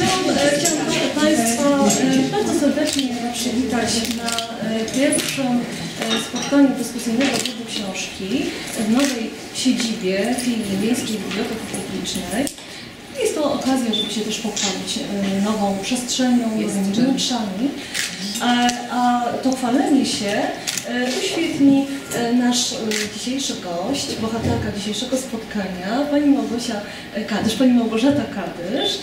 chciałam, e, chciałam proszę Państwa e, bardzo serdecznie przywitać na e, pierwszym spotkaniu dyskusyjnego klubu książki w nowej siedzibie filii Miejskiej Biblioteki Publicznej. Jest to okazja, żeby się też pochwalić nową przestrzenią, nowymi wnętrzami. A, a to chwalenie się uświetni nasz dzisiejszy gość, bohaterka dzisiejszego spotkania, pani Małgosia Kadysz, pani Małgorzata Kadysz.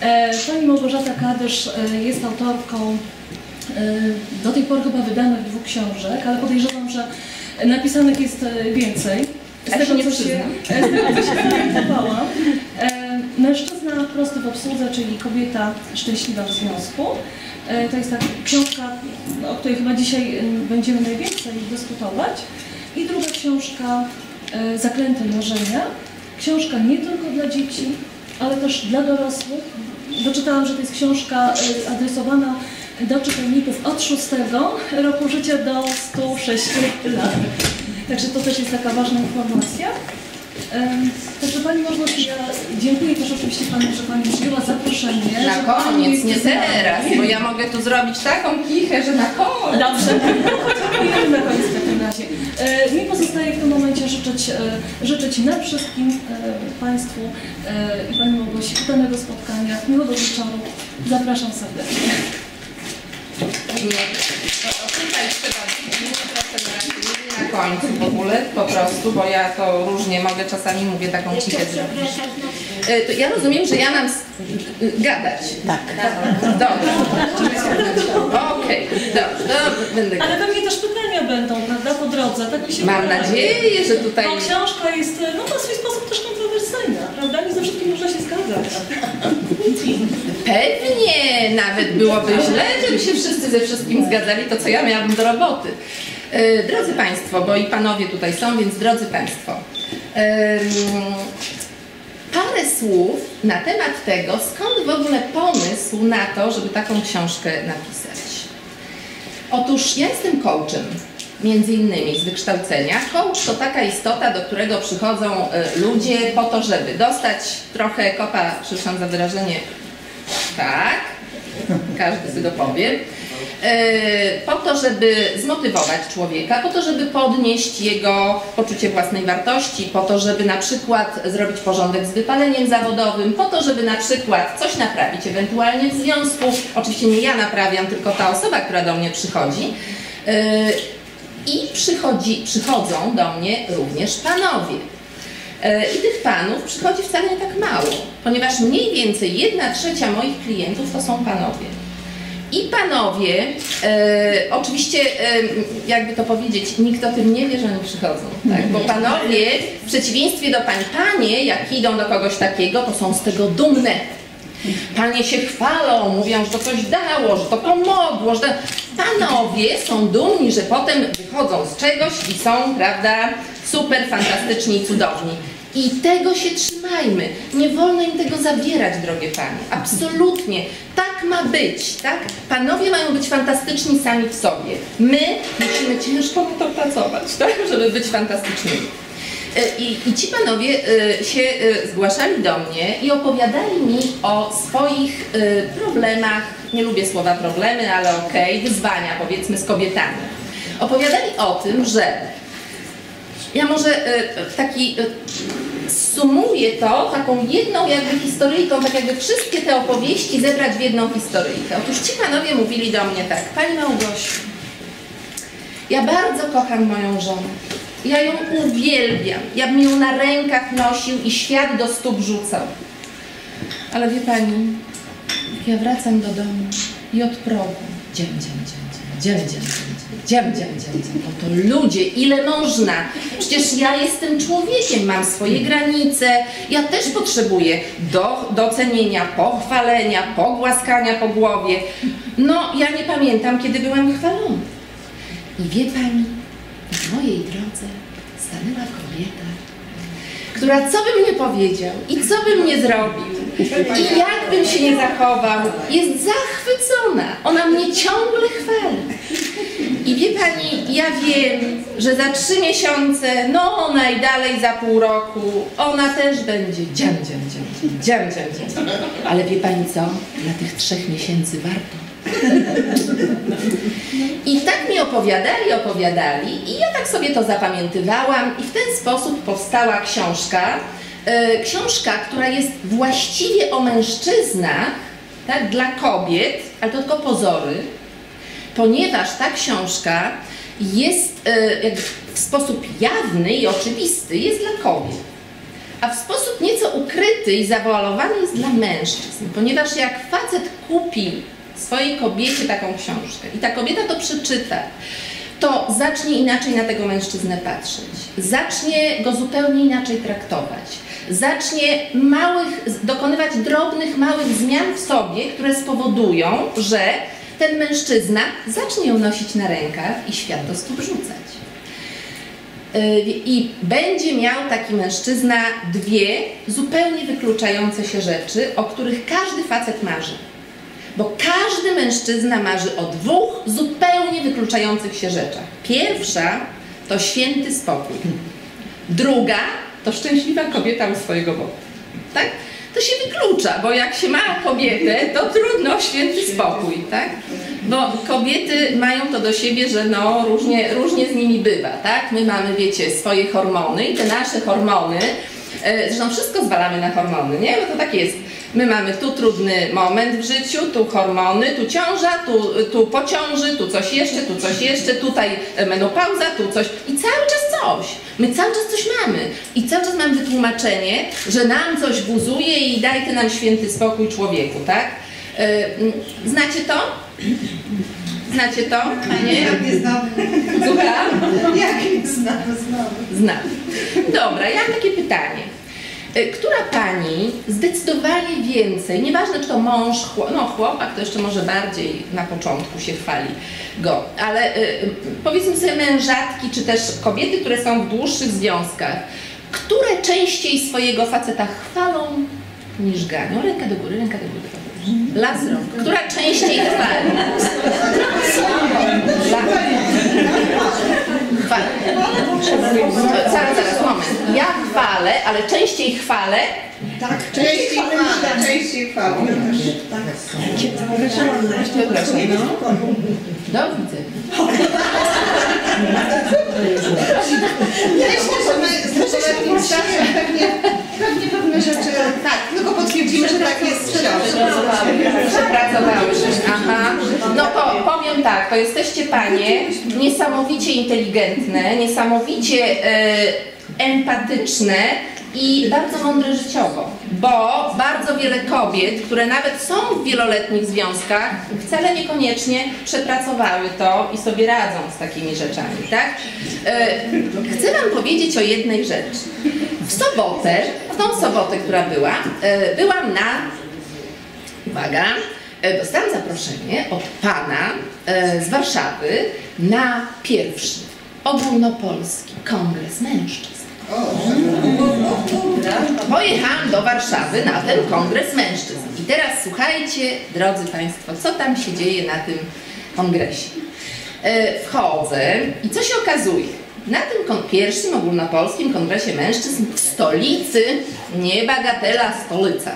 E, Pani Małgorzata Kadysz e, jest autorką e, do tej pory chyba wydanych dwóch książek, ale podejrzewam, że napisanych jest więcej. Z się nie co się, z tego, co się zorientowałam. Mężczyzna prosty w obsłudze, czyli kobieta szczęśliwa w związku. To jest ta książka, o której chyba dzisiaj będziemy najwięcej dyskutować. I druga książka, Zaklęte marzenia. Książka nie tylko dla dzieci, ale też dla dorosłych. Doczytałam, że to jest książka e, adresowana do czytelników od 6 roku życia do 106 lat. Także to też jest taka ważna informacja. Także Pani Małgosiu, ja dziękuję też oczywiście Pani, że Pani przyjęła zaproszenie. Na koniec, nie teraz, bo ja mogę tu zrobić taką kichę, że na koniec. Dobrze, dziękujemy na koniec w takim razie. E, Mi pozostaje w tym momencie życzyć, e, życzyć nam wszystkim, e, Państwu i Pani Małgosi udanego spotkania, miłego wieczoru. Zapraszam serdecznie. Tutaj trzeba na razie, nie na końcu w ogóle, po prostu, bo ja to różnie mogę, czasami mówię taką zrobić. To ja rozumiem, że ja mam gadać. Tak. Dobrze. Okej, dobrze, dobrze, będę gadać. Ale pewnie też pytania będą, drodze, tak mi się Mam wydaje. nadzieję, że tutaj... Bo książka jest, no na swój sposób też kontrowersyjna, prawda? Nie ze wszystkim można się zgadzać. Pewnie nawet byłoby źle, żeby się wszyscy ze wszystkim zgadzali, to co ja miałabym do roboty. E, Drodzy Państwo, bo i Panowie tutaj są, więc drodzy Państwo, parę słów na temat tego, skąd w ogóle pomysł na to, żeby taką książkę napisać. Otóż ja jestem coachem, między innymi z wykształcenia. Coach to taka istota, do którego przychodzą e, ludzie po to, żeby dostać trochę kopa, przepraszam za wyrażenie, tak, każdy sobie dopowie, e, po to, żeby zmotywować człowieka, po to, żeby podnieść jego poczucie własnej wartości, po to, żeby na przykład zrobić porządek z wypaleniem zawodowym, po to, żeby na przykład coś naprawić ewentualnie w związku. Oczywiście nie ja naprawiam, tylko ta osoba, która do mnie przychodzi. I przychodzi, przychodzą do mnie również panowie. E, I tych panów przychodzi wcale nie tak mało, ponieważ mniej więcej jedna trzecia moich klientów to są panowie. I panowie, e, oczywiście, e, jakby to powiedzieć, nikt o tym nie wie, że oni przychodzą, tak? bo panowie, w przeciwieństwie do pań, panie, jak idą do kogoś takiego, to są z tego dumne. Panie się chwalą, mówią, że to coś dało, że to pomogło, że panowie są dumni, że potem wychodzą z czegoś i są, prawda, super fantastyczni i cudowni. I tego się trzymajmy. Nie wolno im tego zabierać, drogie panie. Absolutnie. Tak ma być, tak? Panowie mają być fantastyczni sami w sobie. My musimy ciężko na to pracować, tak? Żeby być fantastycznymi. E, I, I ci panowie e, się e, zgłaszali do mnie i opowiadali mi o swoich problemach, nie lubię słowa problemy, ale okej, wyzwania powiedzmy z kobietami. Opowiadali o tym, że ja może taki sumuję to taką jedną jakby historyjką, tak jakby wszystkie te opowieści zebrać w jedną historyjkę. Otóż ci panowie mówili do mnie tak, Pani Małgosiu, ja bardzo kocham moją żonę. Ja ją uwielbiam. Ja bym ją na rękach nosił i świat do stóp rzucał. Ale wie pani, ja wracam do domu i od progu dziem, dziem, dziem, dziem, dziem, dziem, dziem, dziem, dziem, dziem, bo to ludzie, ile można? Przecież ja jestem człowiekiem, mam swoje granice, ja też potrzebuję do, docenienia, pochwalenia, pogłaskania po głowie. No, ja nie pamiętam, kiedy byłem chwalony. I wie pani, na mojej drodze stanęła kobieta, która co bym nie powiedział i co bym nie zrobił i jak bym się nie zachował, jest zachwycona. Ona mnie ciągle chwali. I wie pani, ja wiem, że za trzy miesiące, no najdalej za pół roku, ona też będzie dziam, dziam, dziam, dziam, dziam, dziam. Ale wie pani co? Dla tych trzech miesięcy warto. I tak mi opowiadali, opowiadali i ja tak sobie to zapamiętywałam i w ten sposób powstała książka, e, książka, która jest właściwie o mężczyznach, tak, dla kobiet, ale to tylko pozory, ponieważ ta książka jest e, w sposób jawny i oczywisty jest dla kobiet, a w sposób nieco ukryty i zawalowany jest dla mężczyzn, ponieważ jak facet kupi swojej kobiecie taką książkę i ta kobieta to przeczyta, to zacznie inaczej na tego mężczyznę patrzeć, zacznie go zupełnie inaczej traktować, zacznie małych, dokonywać drobnych, małych zmian w sobie, które spowodują, że ten mężczyzna zacznie ją nosić na rękach i świat to stóp rzucać. Yy, I będzie miał taki mężczyzna dwie zupełnie wykluczające się rzeczy, o których każdy facet marzy. Bo każdy mężczyzna marzy o dwóch zupełnie wykluczających się rzeczach. Pierwsza to święty spokój. Druga to szczęśliwa kobieta u swojego boku. Tak? To się wyklucza, bo jak się ma kobietę, to trudno święty spokój, tak? Bo kobiety mają to do siebie, że no różnie, różnie z nimi bywa, tak? My mamy, wiecie, swoje hormony i te nasze hormony, e, zresztą wszystko zwalamy na hormony, nie? Bo to tak jest My mamy tu trudny moment w życiu, tu hormony, tu ciąża, tu, tu po ciąży, tu coś jeszcze, tu coś jeszcze, tutaj menopauza, tu coś i cały czas coś. My cały czas coś mamy i cały czas mamy wytłumaczenie, że nam coś buzuje i daj ty nam święty spokój człowieku, tak? E, znacie to? Znacie to? Nie, ja nie znam. Słucham? Jak nie znam, znam. Znam. Dobra, ja mam takie pytanie. E, która pani zdecydowanie więcej, nieważne czy to mąż, no chłopak to jeszcze może bardziej na początku się chwali go, ale y, powiedzmy sobie mężatki, czy też kobiety, które są w dłuższych związkach, które częściej swojego faceta chwalą niż ganią? Ręka do góry, ręka do góry. Las rąk. Która częściej chwali? Zaraz, zaraz, moment. Ja chwalę, ale częściej chwalę. Tak, częściej chwalę, częściej chwalę. Tak. Przepraszam, no. Do widzenia. Myślę, że my z letnim stażem pewnie, pewnie pewne rzeczy, tak, tylko potwierdzimy, że tak jest w książce. Przepracowały. Aha. No to powiem tak, to jesteście panie niesamowicie inteligentne, niesamowicie e, empatyczne i bardzo mądre życiowo, bo bardzo wiele kobiet, które nawet są w wieloletnich związkach, wcale niekoniecznie przepracowały to i sobie radzą z takimi rzeczami, tak? E, chcę Wam powiedzieć o jednej rzeczy. W sobotę, w tą sobotę, która była, e, byłam na, uwaga, dostałam zaproszenie od Pana z Warszawy na pierwszy ogólnopolski kongres mężczyzn. Pojechałam do Warszawy na ten kongres mężczyzn. I teraz słuchajcie, drodzy Państwo, co tam się dzieje na tym kongresie. E, wchodzę i co się okazuje? Na tym pierwszym ogólnopolskim kongresie mężczyzn w stolicy, nie bagatela, stolica.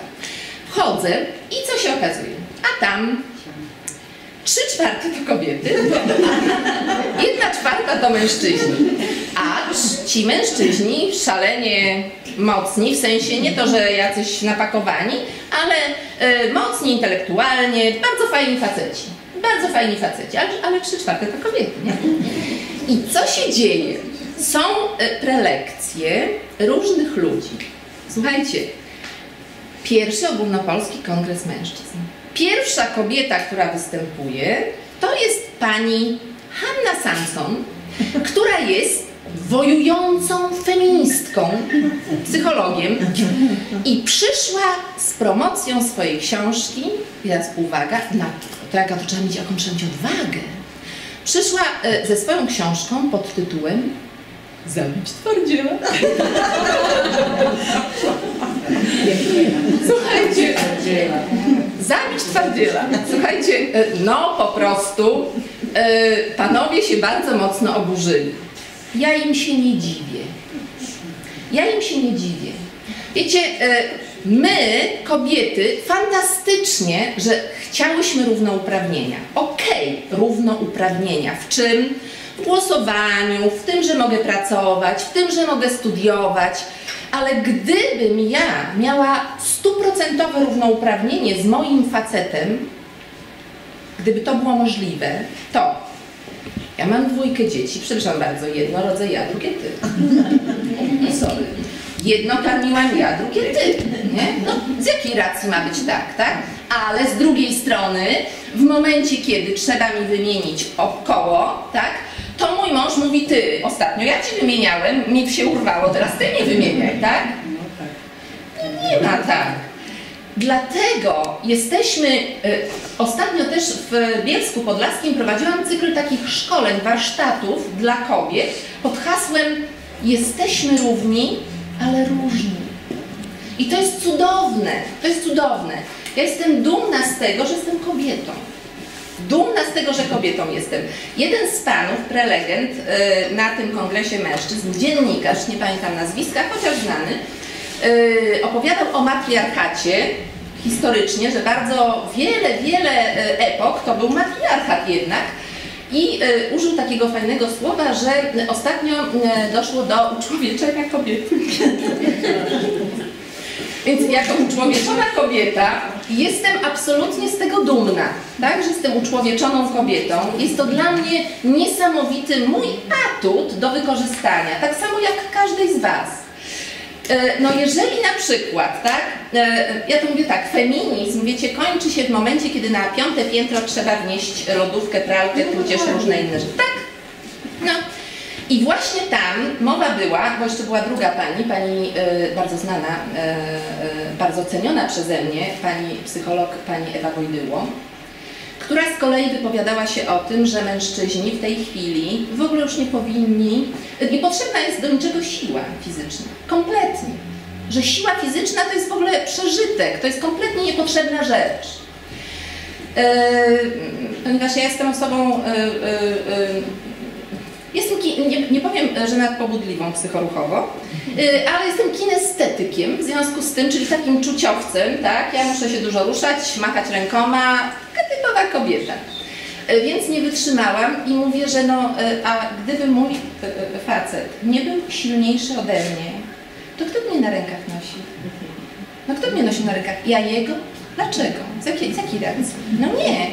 Wchodzę i co się okazuje? A tam trzy czwarte to kobiety, jedna czwarta to mężczyźni. A ci mężczyźni szalenie mocni, w sensie nie to, że jacyś napakowani, ale y, mocni intelektualnie, bardzo fajni faceci. Bardzo fajni faceci, ale, ale trzy czwarte to kobiety, nie? I co się dzieje? Są y, prelekcje różnych ludzi. Słuchajcie, pierwszy ogólnopolski kongres mężczyzn. Pierwsza kobieta, która występuje, to jest pani Hanna Samson, która jest wojującą feministką, psychologiem i przyszła z promocją swojej książki, teraz uwaga, na, to jaka to trzeba mieć, jaką trzeba mieć odwagę, przyszła e, ze swoją książką pod tytułem Zabić twardziela. Słuchajcie, zabić twardziela. Słuchajcie, e, no po prostu e, panowie się bardzo mocno oburzyli. Ja im się nie dziwię. Ja im się nie dziwię. Wiecie, e, my, kobiety, fantastycznie, że chciałyśmy równouprawnienia. Okej, równouprawnienia. W czym? W głosowaniu, w tym, że mogę pracować, w tym, że mogę studiować. Ale gdybym ja miała stuprocentowe równouprawnienie z moim facetem, gdyby to było możliwe, to ja mam dwójkę dzieci, przepraszam bardzo, jedno rodzę ja, drugie ty. Sorry. Jedno karmiłam ja, drugie ty. Nie? No, z jakiej racji ma być tak, tak? Ale z drugiej strony, w momencie, kiedy trzeba mi wymienić o koło, tak? To mój mąż mówi ty. Ostatnio ja ci wymieniałem, mi się urwało, teraz ty mi wymieniaj, tak? Nie ma tak. Dlatego jesteśmy, y, ostatnio też w Bielsku Podlaskim prowadziłam cykl takich szkoleń, warsztatów dla kobiet pod hasłem Jesteśmy równi, ale różni. I to jest cudowne, to jest cudowne. Ja jestem dumna z tego, że jestem kobietą. Dumna z tego, że kobietą jestem. Jeden z panów, prelegent y, na tym kongresie mężczyzn, dziennikarz, nie pamiętam nazwiska, chociaż znany, y, opowiadał o matriarchacie historycznie, że bardzo wiele, wiele y, epok to był matriarchat jednak. I y, użył takiego fajnego słowa, że ostatnio y, doszło do uczłowieczenia kobiety. Więc jako uczłowieczona kobieta jestem absolutnie z tego dumna, tak, że jestem uczłowieczoną kobietą. Jest to dla mnie niesamowity mój atut do wykorzystania, tak samo jak każdej z Was. E, No jeżeli na przykład, tak, e, ja to mówię tak, feminizm, wiecie, kończy się w momencie, kiedy na piąte piętro trzeba wnieść lodówkę, pralkę, tudzież różne inne rzeczy, tak? I właśnie tam mowa była, bo jeszcze była druga pani, pani e, bardzo znana, e, e, bardzo ceniona przeze mnie, pani psycholog, pani Ewa Wojdyło, która z kolei wypowiadała się o tym, że mężczyźni w tej chwili w ogóle już nie powinni, niepotrzebna jest do niczego siła fizyczna, kompletnie. Że siła fizyczna to jest w ogóle przeżytek, to jest kompletnie niepotrzebna rzecz. E, ponieważ ja jestem osobą, e, e, jestem, nie, nie powiem, że nadpobudliwą psychoruchowo, y, ale jestem kinestetykiem w związku z tym, czyli takim czuciowcem, tak? Ja muszę się dużo ruszać, machać rękoma, taka typowa kobieta. Y, Więc nie wytrzymałam i mówię, że no, y, a gdyby mój facet nie był silniejszy ode mnie, to kto mnie na rękach nosi? No kto mnie nosi na rękach? Ja jego? Dlaczego? Z jakiej, z jakiej racji? No nie.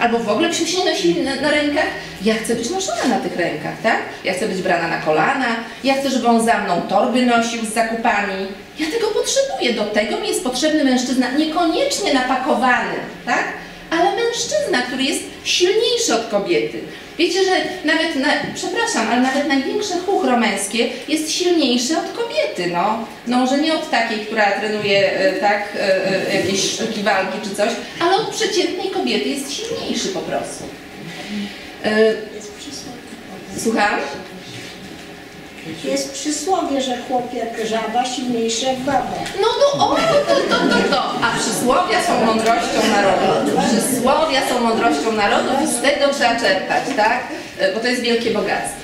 Albo w ogóle byśmy się nie nosili na, na rękach. Ja chcę być noszona na tych rękach, tak? Ja chcę być brana na kolana. Ja chcę, żeby on za mną torby nosił z zakupami. Ja tego potrzebuję. Do tego mi jest potrzebny mężczyzna, niekoniecznie napakowany, tak? Ale mężczyzna, który jest silniejszy od kobiety. Wiecie, że nawet, na, przepraszam, ale nawet największe chuchro męskie jest silniejsze od kobiety, no. No może nie od takiej, która trenuje, e, tak, jakieś sztuki walki czy coś, ale od przeciętnej kobiety jest silniejszy po prostu. E, Słucham? Jest przysłowie, że chłop jak żaba, silniejszy jak baba. No to o, to, to, to, to. A przysłowia są mądrością narodu. Przysłowia są mądrością narodu i z tego trzeba czerpać, tak? E, Bo to jest wielkie bogactwo.